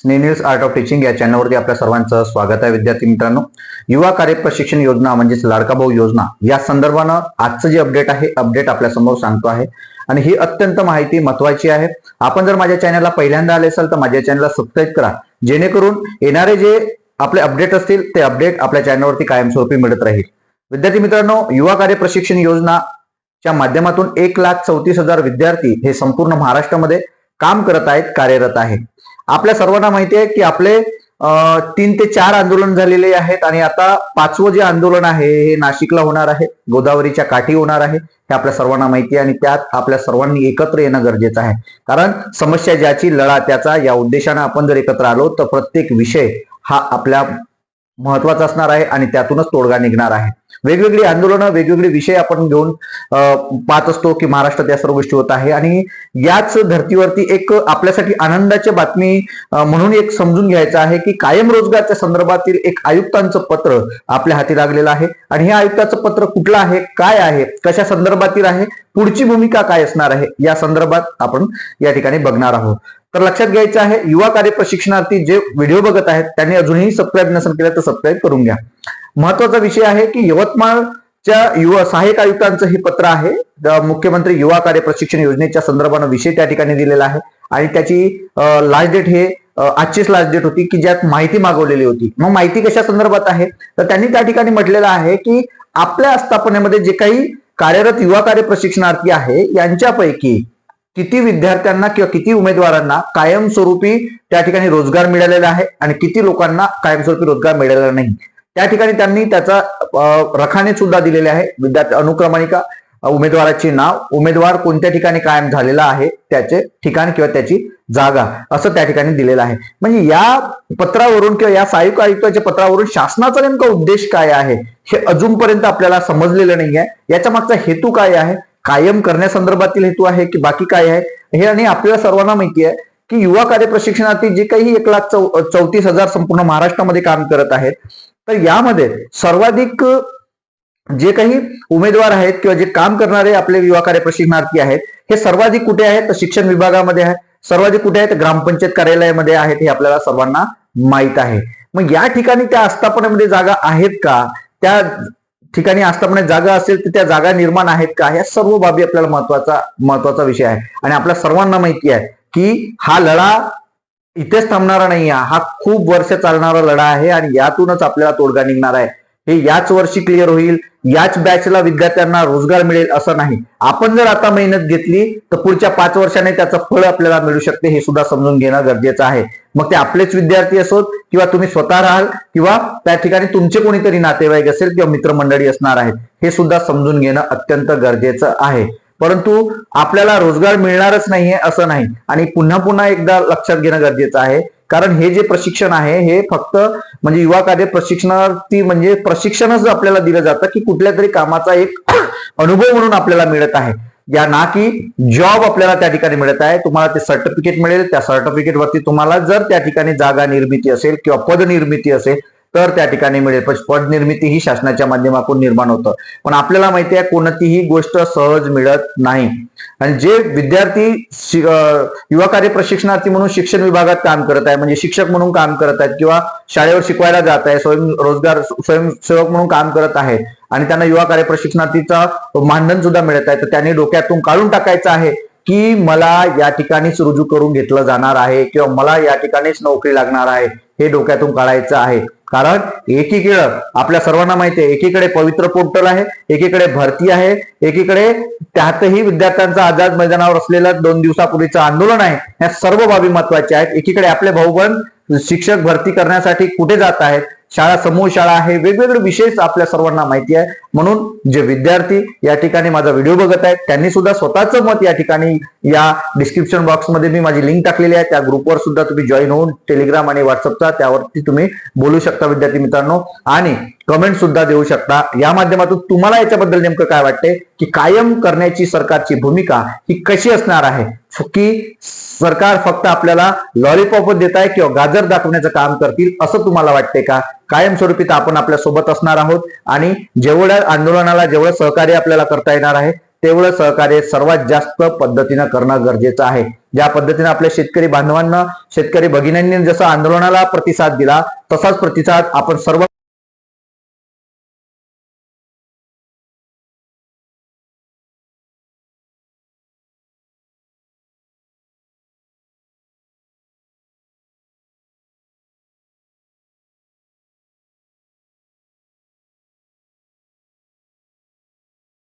स्नेन्यूज art of teaching या चॅनलवरती आपल्या सर्वांचं स्वागत आहे विद्यार्थी मित्रांनो. युवा कार्य प्रशिक्षण योजना म्हणजेच लाडका भाऊ योजना या संदर्भानं आजचं जे अपडेट आहे अपडेट आपल्यासमोर सांगतो आहे. आणि ही अत्यंत माहिती महत्वाची आहे. आपण जर माझ्या चॅनलला पहिल्यांदा आले असाल तर माझ्या चॅनलला सबस्क्राईब करा. जेणेकरून येणारे जे आपले अपडेट असतील ते अपडेट आपल्या चॅनलवरती कायमस्वरूपी मिळत राहील. विद्यार्थी मित्रांनो युवा कार्य प्रशिक्षण योजना च्या माध्यमातून एक लाख चौतीस हजार विद्यार्थी हे संपूर्ण महाराष्ट्रामध्ये काम करत आहेत कार्यरत आहेत. आपल्या सर्वांना माहिती आहे की आपले तीन ते चार आंदोलन झालेले आहेत आणि आता पाचवं जे आंदोलन आहे हे नाशिकला होणार आहे गोदावरीच्या काठी होणार आहे हे आपल्या सर्वांना माहिती आहे आणि त्यात आपल्या सर्वांनी एकत्र येणं गरजेचं आहे. कारण समस्या ज्याची लढा त्याचा या उद्देशानं आपण जर एकत्र आलो तर प्रत्येक विषय हा आपल्या महत्त्वाचा असणार आहे आणि त्यातूनच तोडगा निघणार आहे. वेगवेगळी आंदोलनं वेगवेगळे विषय आपण घेऊन पाहत असतो की महाराष्ट्रात या सर्व गोष्टी होत आहे. आणि याच धर्तीवरती एक आपल्यासाठी आनंदाची बातमी म्हणून एक समजून घ्यायचं आहे की कायम रोजगारच्या संदर्भातील एक आयुक्तांचं पत्र आपल्या हाती लागलेलं आहे. आणि हे आयुक्ताचं पत्र कुठलं आहे काय आहे कशा संदर्भातील आहे पुढची भूमिका काय असणार आहे या संदर्भात आपण या ठिकाणी बघणार आहोत. तर लक्षात घ्यायचं आहे युवा कार्य प्रशिक्षणार्थी जे व्हिडिओ बघत आहेत त्यांनी अजूनही सबस्क्राईब नसेल केलं तर सबस्क्राईब करून घ्या. महत्त्वाचा विषय आहे की यवतमाळच्या युवा सहाय्यक आयुक्तांचं हे पत्र आहे. मुख्यमंत्री युवा कार्य प्रशिक्षण योजनेच्या संदर्भानं विषय त्या ठिकाणी दिलेला आहे. आणि त्याची लास्ट डेट हे आजचीच लास्ट डेट होती की ज्यात माहिती मागवलेली होती. मग माहिती कशा संदर्भात आहे? तर त्यांनी त्या ठिकाणी म्हटलेलं आहे की आपल्या आस्थापनेमध्ये जे काही कार्यरत युवा कार्य प्रशिक्षणार्थी आहे यांच्यापैकी किती विद्यार्थ्यांना किंवा किती उमेदवारांना कायमस्वरूपी त्या ठिकाणी रोजगार मिळालेला आहे आणि किती लोकांना कायमस्वरूपी रोजगार मिळालेला नाही. त्या ठिकाणी त्यांनी त्याचा रखाने सुद्धा दिलेले आहे. विद्यार्थी अनुक्रमणिका उमेदवाराचे नाव उमेदवार कोणत्या ठिकाणी कायम झालेला आहे त्याचे ठिकाण किंवा त्याची जागा असं त्या ठिकाणी दिलेलं आहे. म्हणजे या पत्रावरून किंवा या सहाय्यक आयुक्ताच्या पत्रावरून शासनाचा नेमका उद्देश काय आहे हे अजूनपर्यंत आपल्याला समजलेलं नाही आहे. याच्या मागचा हेतू काय आहे कायम करण्यासंदर्भातील हेतू आहे की बाकी काय आहे हे आणि आपल्याला सर्वांना माहिती आहे की युवा कार्य प्रशिक्षणार्थी जे काही एक लाख चौ चौतीस हजार संपूर्ण महाराष्ट्रामध्ये काम करत आहेत तर यामध्ये सर्वाधिक जे काही उमेदवार आहेत किंवा जे काम करणारे आपले युवा कार्य प्रशिक्षणार्थी आहेत हे सर्वाधिक कुठे आहेत? तर शिक्षण विभागामध्ये आहे. सर्वाधिक कुठे आहेत? ग्रामपंचायत कार्यालयामध्ये आहेत हे आपल्याला सर्वांना माहीत आहे. मग या ठिकाणी त्या आस्थापनेमध्ये जागा आहेत का? त्या ठिकाणी आस्थापनेत जागा असेल तर त्या जागा निर्माण आहेत का? या सर्व बाबी आपल्याला महत्त्वाचा महत्त्वाचा विषय आहे. आणि आपल्या सर्वांना माहिती आहे की हा लढा इथेच थांबणारा नाही हा खूप वर्ष चालणारा लढा आहे आणि यातूनच आपल्याला तोडगा निघणार आहे. हे याच वर्षी क्लिअर होईल. याच बॅचला विद्यार्थ्यांना रोजगार मिळेल असं नाही. आपण जर आता मेहनत घेतली तर पुढच्या पाच वर्षाने त्याचं फळ आपल्याला मिळू शकते हे सुद्धा समजून घेणं गरजेचं आहे. मग ते आपलेच विद्यार्थी असोत किंवा तुम्ही स्वतः राहाल किंवा त्या ठिकाणी तुमचे कोणीतरी नातेवाईक असेल किंवा मित्रमंडळी असणार आहेत हे सुद्धा समजून घेणं अत्यंत गरजेचं आहे. परंतु आपल्याला रोजगार मिळणारच नाहीये असं नाही. आणि पुन्हा पुन्हा एकदा लक्षात घेणं गरजेचं आहे. कारण हे जे प्रशिक्षण आहे हे फक्त म्हणजे युवा कार्य प्रशिक्षणार्थी म्हणजे प्रशिक्षणच आपल्याला दिलं जातं की कुठल्या तरी कामाचा एक अनुभव म्हणून आपल्याला मिळत आहे. या ना की जॉब आपल्याला त्या ठिकाणी मिळत आहे. तुम्हाला ते सर्टिफिकेट मिळेल. त्या सर्टिफिकेट वरती तुम्हाला जर त्या ठिकाणी जागा निर्मिती असेल किंवा पद निर्मिती असेल तर त्या ठिकाणी मिळेल. पण पद निर्मिती ही शासनाच्या माध्यमातून निर्माण होतं. पण आपल्याला माहिती आहे कोणतीही गोष्ट सहज मिळत नाही. आणि जे विद्यार्थी युवा कार्य प्रशिक्षणार्थी म्हणून शिक्षण विभागात काम करत आहे म्हणजे शिक्षक म्हणून काम करत आहेत किंवा शाळेवर शिकवायला जात आहे स्वयं रोजगार स्वयंसेवक म्हणून काम करत आहे आणि त्यांना युवा कार्य प्रशिक्षणार्थीचा मानधन सुद्धा मिळत आहे तर त्यांनी डोक्यातून काढून टाकायचं आहे की मला या ठिकाणीच रुजू करून घेतलं जाणार आहे किंवा मला या ठिकाणीच नोकरी लागणार आहे हे डोक्यातून काढायचं आहे. कारण एकीकडं आपल्या सर्वांना माहिती आहे एकीकडे पवित्र पोर्टल आहे एकीकडे भरती आहे एकीकडे त्यातही विद्यार्थ्यांचा आझाद मैदानावर असलेलं दोन दिवसापूर्वीचं आंदोलन आहे ह्या सर्व बाबी महत्त्वाच्या आहेत. एकीकडे आपले भाऊबंद शिक्षक भरती करण्यासाठी कुठे जात आहेत शाळा समूह शाळा आहे वेगवेगळे विषय आपल्या सर्वांना माहिती आहे. म्हणून जे विद्यार्थी या ठिकाणी माझा व्हिडिओ बघत आहेत त्यांनी सुद्धा स्वतःचं मत या ठिकाणी या डिस्क्रिप्शन बॉक्समध्ये मी माझी लिंक टाकलेली आहे. त्या ग्रुपवर सुद्धा तुम्ही जॉईन होऊन टेलिग्राम आणि व्हॉट्सअपचा त्यावरती तुम्ही बोलू शकता विद्यार्थी मित्रांनो. आणि कमेंट सुद्धा देऊ शकता. या माध्यमातून तुम्हाला याच्याबद्दल नेमकं काय वाटते की कायम करण्याची सरकारची भूमिका ही कशी असणार आहे? की सरकार फक्त आपल्याला लॉलीपॉप देत आहे किंवा गाजर दाखवण्याचं काम करतील असं तुम्हाला वाटते का? कायमस्वरूपी तर आपण आपल्यासोबत असणार आहोत. आणि जेवढ्या आंदोलनाला जेवढं सहकार्य आपल्याला करता येणार आहे तेवढं सहकार्य सर्वात जास्त पद्धतीनं करणं गरजेचं आहे. ज्या पद्धतीने आपल्या शेतकरी बांधवांना शेतकरी भगिनींनी जसं आंदोलनाला प्रतिसाद दिला तसाच प्रतिसाद आपण सर्व